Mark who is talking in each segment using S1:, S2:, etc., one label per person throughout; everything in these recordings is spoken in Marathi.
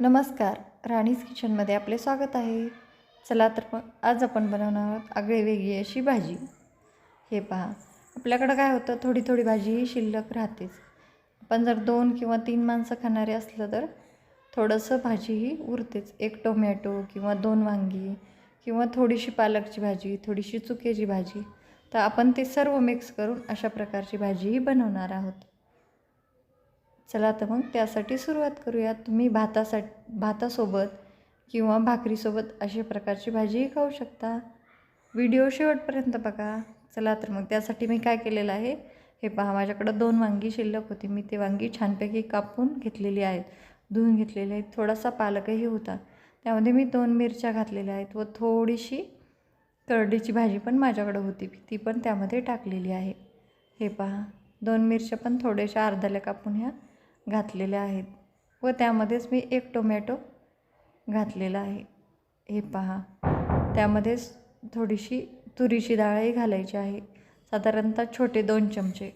S1: नमस्कार. राणीज किचनमध्ये आपले स्वागत आहे. चला तर मग आज आपण बनवणार आहोत आगळी वेगळी अशी भाजी. हे पहा आपल्याकडं काय होतं थोडी थोडी भाजी ही शिल्लक राहतेच. आपण जर दोन किंवा तीन माणसं खाणारे असलं तर थोडंसं भाजी ही उरतेच. एक टोमॅटो किंवा दोन वांगी किंवा थोडीशी पालकची भाजी थोडीशी चुक्याची भाजी. तर आपण ते सर्व मिक्स करून अशा प्रकारची भाजी ही बनवणार आहोत. चला तर मग त्यासाठी सुरुवात करूया. तुम्ही भातासाठी भातासोबत किंवा भाकरीसोबत अशा प्रकारची भाजीही खाऊ शकता. व्हिडिओ शेवटपर्यंत बघा. चला तर मग त्यासाठी मी काय केलेलं आहे? हे पहा माझ्याकडं दोन वांगी शिल्लक होती. मी ते वांगी छानपैकी कापून घेतलेली आहेत. धुवून घेतलेले आहेत. थोडासा पालकही होता. त्यामध्ये मी दोन मिरच्या घातलेल्या आहेत व थोडीशी करडीची भाजी पण माझ्याकडं होती. ती पण त्यामध्ये टाकलेली आहे. हे पहा दोन मिरच्या पण थोड्याशा अर्ध्याला कापून ह्या घातलेल्या आहेत. व त्यामध्येच मी एक टोमॅटो घातलेला आहे. हे पहा. त्यामध्येच थोडीशी तुरीची डाळही घालायची आहे. साधारणतः छोटे दोन चमचे.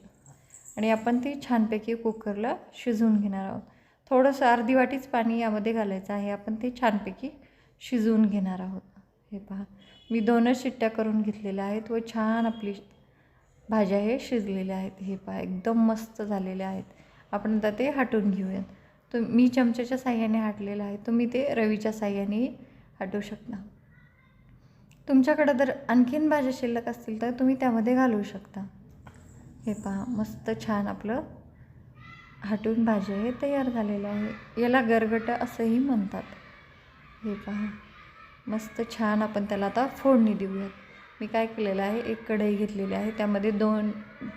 S1: आणि आपण ती छानपैकी कुकरला शिजवून घेणार आहोत. थोडंसं अर्धी वाटीच पाणी यामध्ये घालायचं आहे. आपण ते छानपैकी शिजवून घेणार आहोत. हे पहा. मी दोनच शिट्ट्या करून घेतलेल्या आहेत व छान आपली भाज्या हे शिजलेल्या आहेत. हे पहा. एकदम मस्त झालेल्या आहेत. आपण आता ते हटवून घेऊयात. तर मी चमच्याच्या साह्याने हाटलेलं आहे. तुम्ही ते रवीच्या साह्याने हटवू शकता. तुमच्याकडं जर आणखीन भाज्या शिल्लक असतील तर तुम्ही त्यामध्ये घालवू शकता. हे पहा मस्त छान आपलं हटून भाज्या हे तयार झालेलं आहे. याला गरगटं असंही म्हणतात. हे पहा मस्त छान आपण त्याला आता फोडणी देऊयात. मी काय केलेलं आहे एक कढई घेतलेली आहे. त्यामध्ये दोन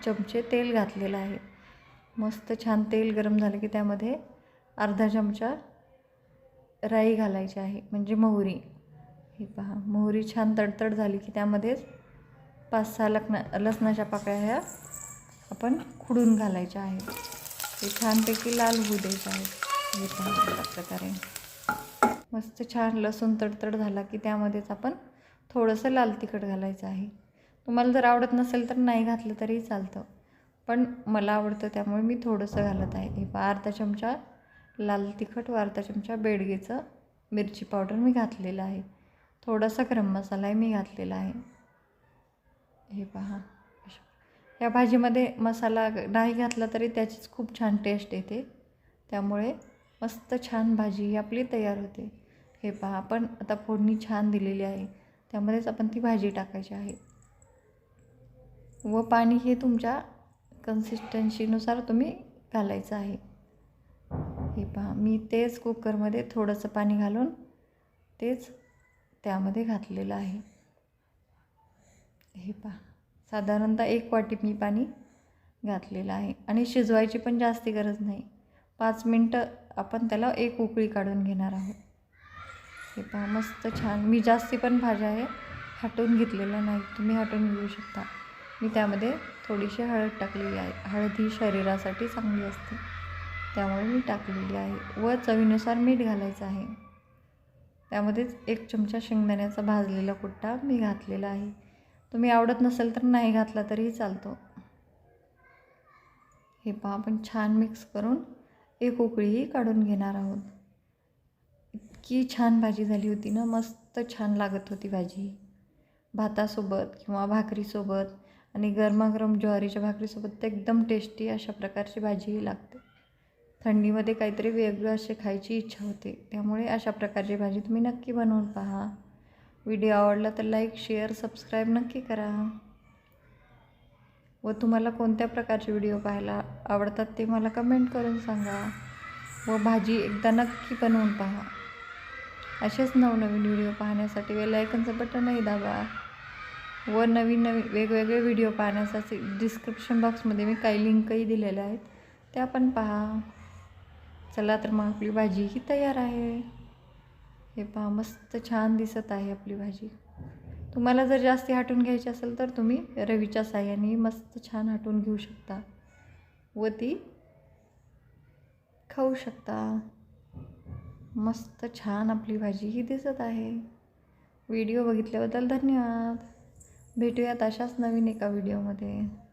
S1: चमचे तेल घातलेलं आहे. मस्त छान तेल गरम झालं की त्यामध्ये अर्धा चमचा राई घालायची आहे म्हणजे मोहरी. हे पहा मोहरी छान तडतड झाली की त्यामध्येच पाच सहा लखन लसणाच्या पाकळ्या ह्या आपण खुडून घालायच्या आहेत. हे छानपैकी लाल होऊ द्यायचे आहेत हे पहा अशा प्रकारे. मस्त छान लसूण तडतड झाला की त्यामध्येच आपण थोडंसं लाल तिखट घालायचं आहे. तुम्हाला जर आवडत नसेल तर नाही घातलं तरी चालतं. पण मला आवडतं त्यामुळे मी थोडंसं घालत आहे. हे पहा अर्धा चमचा लाल तिखट व अर्धा चमचा बेडगेचं मिरची पावडर मी घातलेलं आहे. थोडासा गरम मसालाही मी घातलेला आहे. हे पहा. या भाजीमध्ये मसाला नाही घातला तरी त्याचीच खूप छान टेस्ट येते. त्यामुळे मस्त छान भाजी ही आपली तयार होते. हे पहा आपण आता फोडणी छान दिलेली आहे. त्यामध्येच आपण ती भाजी टाकायची आहे. व पाणी हे तुमच्या कन्सिस्टन्सीनुसार तुम्ही घालायचं आहे. हे पहा मी तेच कुकरमध्ये थोडंसं पाणी घालून तेच त्यामध्ये घातलेलं आहे. हे पहा साधारणतः एक वाटी मी पाणी घातलेलं आहे. आणि शिजवायची पण जास्ती गरज नाही. पाच मिनटं आपण त्याला एक उकळी काढून घेणार आहोत. हे पहा मस्त छान. मी जास्ती पण भाज्या आहे हटवून घेतलेल्या नाही तुम्ही हटवून घेऊ शकता. मी त्यामध्ये थोडीशी हळद टाकलेली आहे. हळद ही शरीरासाठी चांगली असते. त्यामुळे मी टाकलेली आहे. व चवीनुसार मीठ घालायचं आहे. त्यामध्येच एक चमचा शेंगदाण्याचा भाजलेला कुट्टा मी घातलेला आहे. तुम्ही आवडत नसेल तर नाही घातला तरीही चालतो. हे पहा आपण छान मिक्स करून एक उकळीही काढून घेणार आहोत. इतकी छान भाजी झाली होती ना मस्त छान लागत होती भाजी. भातासोबत किंवा भाकरीसोबत आणि गरमागरम ज्वारीच्या भाकरीसोबत तर एकदम टेस्टी अशा प्रकारची भाजीही लागते. थंडीमध्ये काहीतरी वेगळं असे खायची इच्छा होते. त्यामुळे अशा प्रकारची भाजी तुम्ही नक्की बनवून पहा. व्हिडिओ आवडला तर लाईक शेअर सबस्क्राईब नक्की करा. व तुम्हाला कोणत्या प्रकारचे व्हिडिओ पाहायला आवडतात ते मला कमेंट करून सांगा. व भाजी एकदा नक्की बनवून पहा. असेच नवनवीन व्हिडिओ पाहण्यासाठी वेलायकनचं बटनही दाबा. व नवीन नवीन वेगवेगळे व्हिडिओ पाहण्यासाठी डिस्क्रिप्शन बॉक्समध्ये मी काही लिंकही दिलेल्या आहेत. त्या पण पहा. चला तर मग आपली भाजी ही तयार आहे. हे पहा मस्त छान दिसत आहे आपली भाजी. तुम्हाला जर जास्ती हटून घ्यायची असेल तर तुम्ही रवीच्या साह्याने मस्त छान हटून घेऊ शकता. व ती खाऊ शकता. मस्त छान आपली भाजी ही दिसत आहे. व्हिडिओ बघितल्याबद्दल धन्यवाद. भेटूयात अशाच नवीन एका व्हिडिओमध्ये.